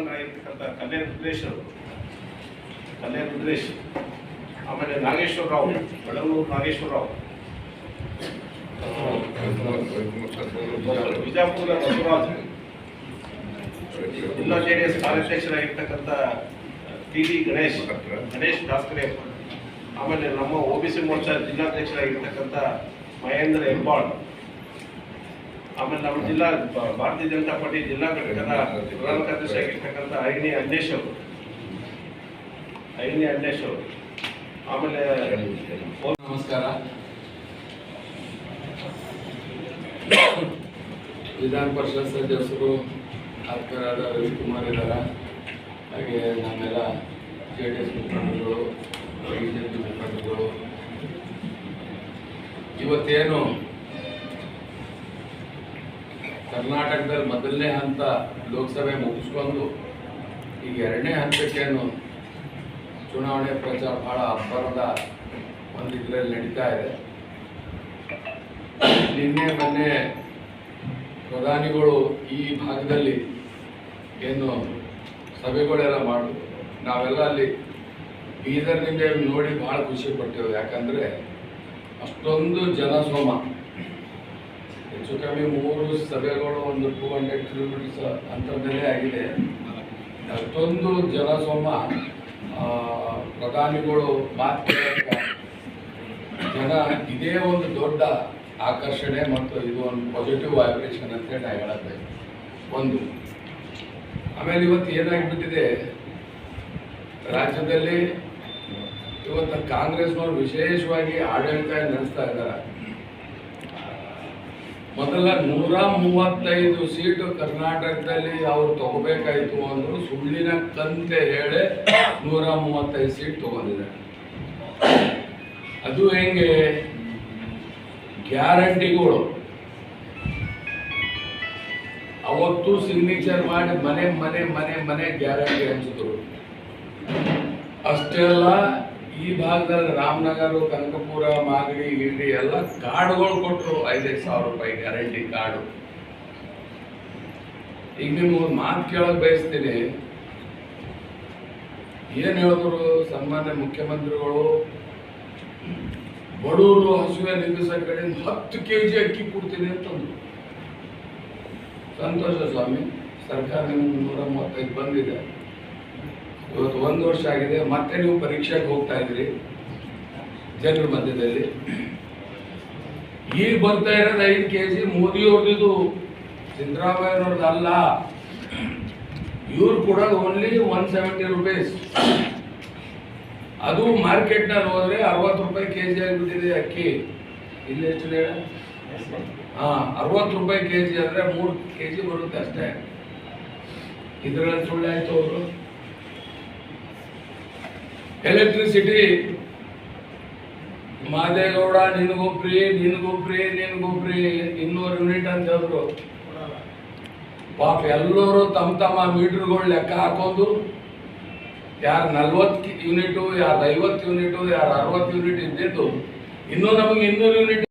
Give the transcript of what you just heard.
ಮುಖಂಡರಾಗಿರ್ತಕ್ಕಂಥ ಕಲ್ಯಾಣ್ ರುದ್ರೇಶ್ ಅವರು. ಕಲ್ಯಾಣ್ ರುದ್ರೇಶ್ ಆಮೇಲೆ ನಾಗೇಶ್ವರ ರಾವ್ ಬಡವೂರು ನಾಗೇಶ್ವರ ರಾವ್. ಬಿಜಾಪುರ ಬಸವರಾಜ್. ಜಿಲ್ಲಾ ಜೆ ಡಿ ಎಸ್ ಕಾರ್ಯಾಧ್ಯಕ್ಷರಾಗಿರ್ತಕ್ಕಂಥ ಟಿ ಡಿ ಗಣೇಶ್ ಗಣೇಶ್ ದಾಸ್ಕರೆ. ಆಮೇಲೆ ನಮ್ಮ ಒ ಬಿ ಸಿ ಮೋರ್ಚಾ ಜಿಲ್ಲಾಧ್ಯಕ್ಷರಾಗಿರ್ತಕ್ಕಂಥ ಮಹೇಂದ್ರ ಹೆಬ್ಬಾಳ್. ಆಮೇಲೆ ನಮ್ಮ ಜಿಲ್ಲಾ, ಭಾರತೀಯ ಜನತಾ ಪಾರ್ಟಿ ಜಿಲ್ಲಾ ಘಟಕದ ಪ್ರಧಾನ ಕಾರ್ಯದರ್ಶಿ ಆಗಿರ್ತಕ್ಕಂಥ ಐನಿ ಅಂಜೇಶ್ ಅವರು. ಐನಿ ಅಂಜೇಶ್ ಅವರು. ಆಮೇಲೆ ನಮಸ್ಕಾರ. ವಿಧಾನ ಪರಿಷತ್ ಸದಸ್ಯರು ಆತ್ಮೀಯರಾದ ರವಿಕುಮಾರ್ ಇದ್ದಾರೆ ಹಾಗೆ ನಮ್ಮೆಲ್ಲ ಜೆ ಡಿ ಎಸ್ ಮುಖಂಡರು ಬಿ ಜೆ ಪಿ ಮುಖಂಡರುಗಳು. ಇವತ್ತೇನು ಕರ್ನಾಟಕದಲ್ಲಿ ಮೊದಲನೇ ಹಂತ ಲೋಕಸಭೆ ಮುಗಿಸ್ಕೊಂಡು ಈಗ ಎರಡನೇ ಹಂತಕ್ಕೇನು ಚುನಾವಣೆ ಪ್ರಚಾರ ಬಹಳ ಅಬ್ಬರದ ಒಂದು ಇದರಲ್ಲಿ ನಡೀತಾ ಇದೆ. ನಿನ್ನೆ ಮೊನ್ನೆ ಪ್ರಧಾನಿಗಳು ಈ ಭಾಗದಲ್ಲಿ ಏನು ಸಭೆಗಳೆಲ್ಲ ಮಾಡಿದ್ರು. ನಾವೆಲ್ಲ ಅಲ್ಲಿ ಬೀದರ್ನಿಂದ ನೋಡಿ ಭಾಳ ಖುಷಿ ಪಟ್ಟೆವು ಯಾಕಂದರೆ ಅಷ್ಟೊಂದು ಜನಸೋಮ ಹೆಚ್ಚು ಕಮ್ಮಿ ಮೂರು ಸಭೆಗಳು ಒಂದು ಟೂ ಹಂಡ್ರೆಡ್ ಕಿಲೋಮೀಟರ್ಸ್ ಅಂತರದಲ್ಲೇ ಆಗಿದೆ. ಅಷ್ಟೊಂದು ಜನಸೋಮ ಪ್ರಧಾನಿಗಳು ಮಾತು ಕೇಳಕ್ಕೆ ಜನ ಇದೇ ಒಂದು ದೊಡ್ಡ ಆಕರ್ಷಣೆ ಮತ್ತು ಇದು ಒಂದು ಪಾಸಿಟಿವ್ ವೈಬ್ರೇಷನ್ ಅಂತ ಹೇಳಿ ಹೇಳತ್ತೆ ಒಂದು. ಆಮೇಲೆ ಇವತ್ತು ಏನಾಗಿಬಿಟ್ಟಿದೆ? ರಾಜ್ಯದಲ್ಲಿ ಇವತ್ತು ಕಾಂಗ್ರೆಸ್ನವರು ವಿಶೇಷವಾಗಿ ಆಡಳಿತ ನಡೆಸ್ತಾ ಇದ್ದಾರೆ. ಮೊದಲ ನೂರ ಮೂವತ್ತೈದು ಸೀಟು ಕರ್ನಾಟಕದಲ್ಲಿ ಅವ್ರು ತಗೋಬೇಕಾಯ್ತು ಅಂದ್ರು ಸುಳ್ಳಿನ ಕಂತೆ ಹೇಳಿ ನೂರ ಮೂವತ್ತೈದು ಸೀಟ್ ತಗೊಂಡಿದ್ದಾರೆ. ಅದು ಹೆಂಗೆ? ಗ್ಯಾರಂಟಿಗಳು. ಅವತ್ತು ಸಿಗ್ನೇಚರ್ ಮಾಡಿ ಮನೆ ಮನೆ ಮನೆ ಮನೆ ಗ್ಯಾರಂಟಿ ಹಂಚಿದ್ರು. ಅಷ್ಟೇ ಅಲ್ಲ ಈ ಭಾಗದಲ್ಲಿ ರಾಮನಗರ, ಕನಕಪುರ, ಮಾಗಡಿ ಗಿಂಡಿ ಎಲ್ಲ ಕಾರ್ಡ್ಗಳು ಕೊಟ್ಟರು ಐದೈದು ಸಾವಿರ ರೂಪಾಯಿ ಗ್ಯಾರಂಟಿ ಕಾರ್ಡು ಈಗ ನಿಮ್ಗೆ ಮಾತು ಕೇಳಕ್ ಬಯಸ್ತೀನಿ. ಏನು ಹೇಳಿದ್ರು ಸನ್ಮಾನ್ಯ ಮುಖ್ಯಮಂತ್ರಿಗಳು? ಬಡವರು ಹಸುವೆ ನಿಲ್ಲಿಸೋ ಕಡೆಯಿಂದ ಹತ್ತು ಕೆ ಜಿ ಅಕ್ಕಿ ಕೊಡ್ತೀನಿ ಅಂತಂದ್ರು. ಸಂತೋಷ ಸ್ವಾಮಿ, ಸರ್ಕಾರ ನಿಮ್ಗೆ ನೂರ ಮೂವತ್ತೈದು ಬಂದಿದೆ. ಇವತ್ತು ಒಂದು ವರ್ಷ ಆಗಿದೆ, ಮತ್ತೆ ನೀವು ಪರೀಕ್ಷೆಗೆ ಹೋಗ್ತಾ ಇದ್ರಿ ಜನರ ಮಧ್ಯದಲ್ಲಿ. ಈಗ ಬರ್ತಾ ಇರೋದು ಐದು ಕೆ ಜಿ ಮೋದಿಯವ್ರದ್ದು ಸಿದ್ದರಾಮಯ್ಯನವ್ರದ್ದು ಇವ್ರು ಕೂಡ ಓನ್ಲಿ ಒನ್ ಸೆವೆಂಟಿ ರುಪೀಸ್ ಅದು ಮಾರ್ಕೆಟ್ನಲ್ಲಿ ಹೋದ್ರೆ ಅರವತ್ತು ರೂಪಾಯಿ ಕೆ ಜಿ ಆಗಿಬಿಟ್ಟಿದೆ ಅಕ್ಕಿ. ಇಲ್ಲಿ ಎಷ್ಟು ಹೇಳ ಹಾ, ಅರವತ್ತು ರೂಪಾಯಿ ಕೆ ಜಿ ಅಂದರೆ ಮೂರು ಕೆ ಜಿ ಬರುತ್ತೆ ಅಷ್ಟೇ. ಇದರಲ್ಲಿ ಸುಳ್ಳಾಯಿತು ಅವರು. ಎಲೆಕ್ಟ್ರಿಸಿಟಿ ಮಾದೇಗೌಡ, ನಿನಗೂ ನಿನಗೊಬ್ರಿ ನಿನಗೂ ಫ್ರೀ ನಿನಗೂ ಫ್ರೀ ಇನ್ನೂರು ಯೂನಿಟ್ ಅಂತ ಹೇಳಿದ್ರು ಪಾಪ ಎಲ್ಲರೂ ತಮ್ಮ ತಮ್ಮ ಮೀಟರ್ಗಳು ಲೆಕ್ಕ ಹಾಕೊಂಡು, ಯಾರು ನಲ್ವತ್ತು ಯೂನಿಟು ಯಾರು ಐವತ್ತು ಯೂನಿಟು ಯಾರು ಅರವತ್ತು ಯೂನಿಟ್ ಇದ್ದಿದ್ದು, ಇನ್ನೂ ನಮಗೆ ಇನ್ನೂರು ಯೂನಿಟ್